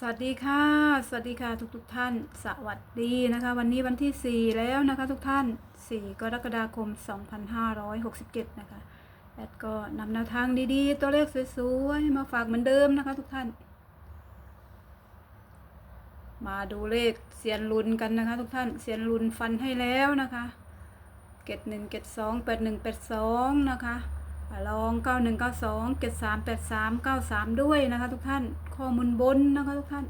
สวัสดีค่ะ สวัสดีค่ะทุกทุกท่าน สวัสดีนะคะ วันนี้วันที่ 4 แล้วนะคะทุกท่าน 4 กรกฎาคม 2567 นะคะแอดก็นำแนวทางดีๆ ตัวเลขสวยๆ มาฝากเหมือนเดิมนะคะทุกท่าน มาดูเลขเสียนลุนกันนะคะ ทุกท่านเสียนลุนฟันให้แล้วนะคะ เกตหนึ่งเกตสองแปดหนึ่งแปดสองนะคะ ลองเก้าหนึ่งเก้าสองเกตสามแปดสามเก้าสามด้วยนะคะทุกท่าน ข้อมูลบนนะคะทุกท่าน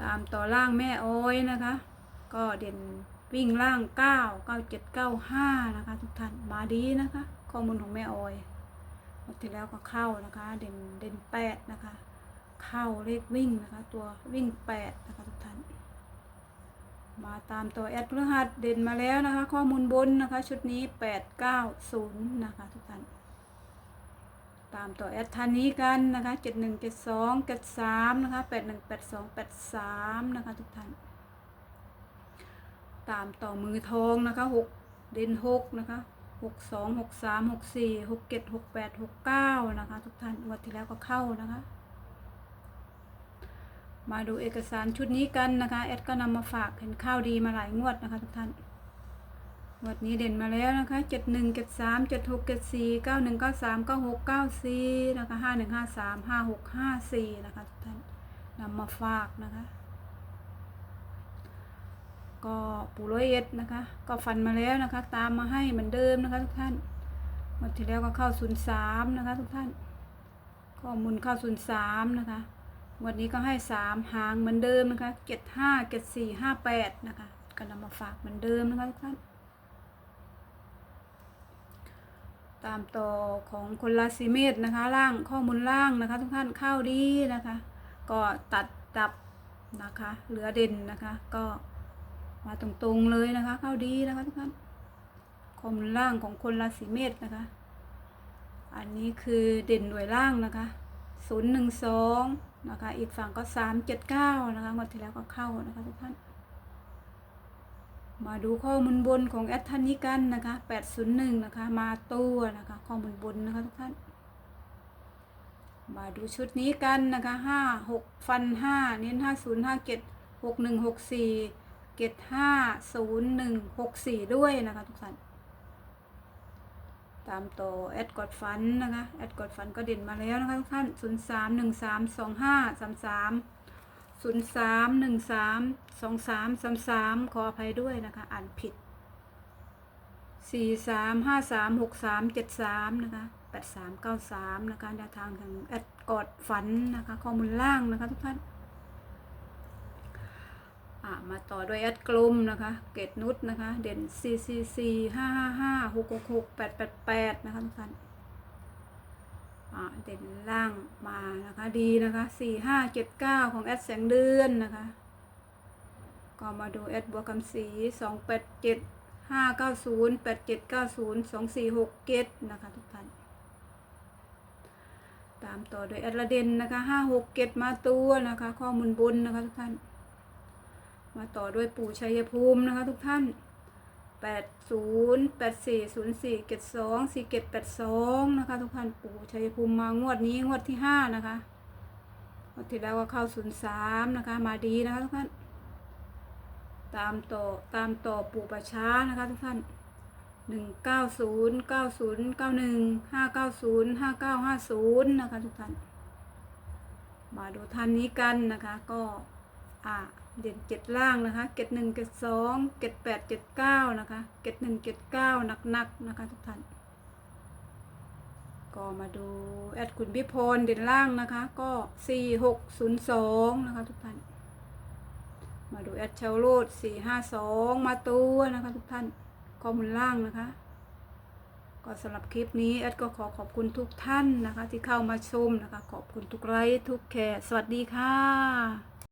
ตามต่อล่างแม่อ้อยนะคะ ก็เด่นวิ่งล่างเก้าเก้าเจ็ดเก้าห้านะคะทุกท่าน มาดีนะคะ ข้อมูลของแม่อ้อยหมดที่แล้วก็เข้านะคะ เด่นเด่นแปดนะคะ เข้าเลขวิ่งนะคะ ตัววิ่งแปดนะคะทุกท่าน มาตามตัวแอดพฤหัสเด่นมาแล้วนะคะ ข้อมูลบนนะคะ ชุดนี้แปดเก้าศูนย์นะคะทุกท่านตามตัวแอดทันนี้กันนะคะเจ็ดหนึ่งเจ็ดสองเจ็ดสามนะคะแปดหนึ่งแปดสองแปดสามนะคะทุกท่านตามต่อมือทองนะคะหกเด่นหกนะคะหกสองหกสามหกสี่หกเจ็ดหกแปดหกเก้านะคะ ทุกท่านงวดที่แล้วก็เข้านะคะ มาดูเอกสารชุดนี้กันนะคะแอดก็นำมาฝากเห็นข้าวดีมาหลายงวดนะคะทุกท่านงวดนี้เด่นมาแล้วนะคะเจ็ดหนึ่งเจ็ดสามเจ็ดหกเจ็ดสี่เก้าหนึ่งเก้าสามเก้าหกเก้าสี่นะคะห้าหนึ่งห้าสามห้าหกห้าสี่นะคะทุกท่านนำมาฝากนะคะ ก็ปูร้อยเอ็ดนะคะ ก็ฟันมาแล้วนะคะ ตามมาให้เหมือนเดิมนะคะทุกท่านงวดที่แล้วก็เข้าศูนย์สามนะคะทุกท่านข้อมูลเข้าศูนย์สามนะคะ วันนี้ก็ให้สามหางเหมือนเดิมนะคะเจ็ดห้าเจ็ดสี่ห้าแปดนะคะก็นำมาฝากเหมือนเดิมนะคะทุกท่านตามต่อของคนราศีเมษนะคะล่างข้อมูลล่างนะคะ ทุกท่านเข้าดีนะคะ ก็ตัดดับนะคะ เหลือเด่นนะคะ ก็มาตรงๆเลยนะคะ เข้าดีนะคะทุกท่านข้อมูลล่างของคนราศีเมษนะคะ อันนี้คือเด่นหน่วยล่างนะคะ ศูนย์หนึ่งสองนะคะ อีกฝั่งก็สามเจ็ดเก้านะคะหมดที่แล้วก็เข้านะคะทุกท่าน มาดูข้อมูลบนของแอดทันนี้กันนะคะแปดศูนย์หนึ่งนะคะมาตัวนะคะข้อมูลบนนะคะทุกท่าน มาดูชุดนี้กันนะคะห้าหกฟันห้าเน้นห้าศูนย์ห้าเจ็ดหกหนึ่งหกสี่เจ็ดห้าศูนย์หนึ่งหกสี่ด้วยนะคะทุกท่าน ตามต่อแอดกดฟันนะคะแอดกดฟันก็เด่นมาแล้วนะคะทุกท่านศูนย์สามหนึ่งสามสองห้าสามสามศูนย์สามหนึ่งสามสองสามสามสามขออภัยด้วยนะคะ อ่านผิดสี่สามห้าสามหกสามเจ็ดสามนะคะแปดสามเก้าสามนะคะแนวทางทางแอดกดฝันนะคะข้อมูลล่างนะคะทุกท่าน อะมาต่อด้วยแอดกลมนะคะ เกตนุชนะคะ เด่น C C C ห้าห้าห้าหกหกหกแปดแปดแปดนะคะทุกท่านเด่นล่างมานะคะดีนะคะสี่ห้าเจ็ดเก้าของแอดแสงเดือนนะคะ ก็มาดูแอดบัวคำสีสองแปดเจ็ดห้าเก้าศูนย์แปดเจ็ดเก้าศูนย์สองสี่หกเกตนะคะทุกท่านตามต่อโดยแอดละเด่นนะคะห้าหกเกตมาตัวนะคะ ข้อมูลบนนะคะทุกท่าน มาต่อด้วยปู่ชัยภูมินะคะทุกท่านแปดศูนย์แปดสี่ศูนย์สี่เกตสองสี่เกตแปดสองนะคะทุกท่านปู่ชัยภูมิมางวดนี้งวดที่ห้านะคะงวดที่แล้วก็เข้าศูนย์สามนะคะ มาดีนะคะทุกท่าน ตามต่อตามต่อปู่ประช้านะคะทุกท่านหนึ่งเก้าศูนย์เก้าศูนย์เก้าหนึ่งห้าเก้าศูนย์ห้าเก้าห้าศูนย์นะคะทุกท่าน มาดูท่านนี้กันนะคะก็ อ่าเด่นเจ็ดล่างนะคะเกตหนึ่งเกตสองเกตแปดเกตเก้านะคะเกตหนึ่งเกตเก้าหนักๆนะคะทุกท่านก็มาดูแอดคุณพิพลเด่นล่างนะคะ ก็สี่หกศูนย์สองนะคะทุกท่านมาดูแอดเชลโรดสี่ห้าสองมาตัวนะคะทุกท่านข้อมูลล่างนะคะ ก็สำหรับคลิปนี้แอดก็ขอขอบคุณทุกท่านนะคะ ที่เข้ามาชมนะคะ ขอบคุณทุกไลค์ทุกแคร์สวัสดีค่ะ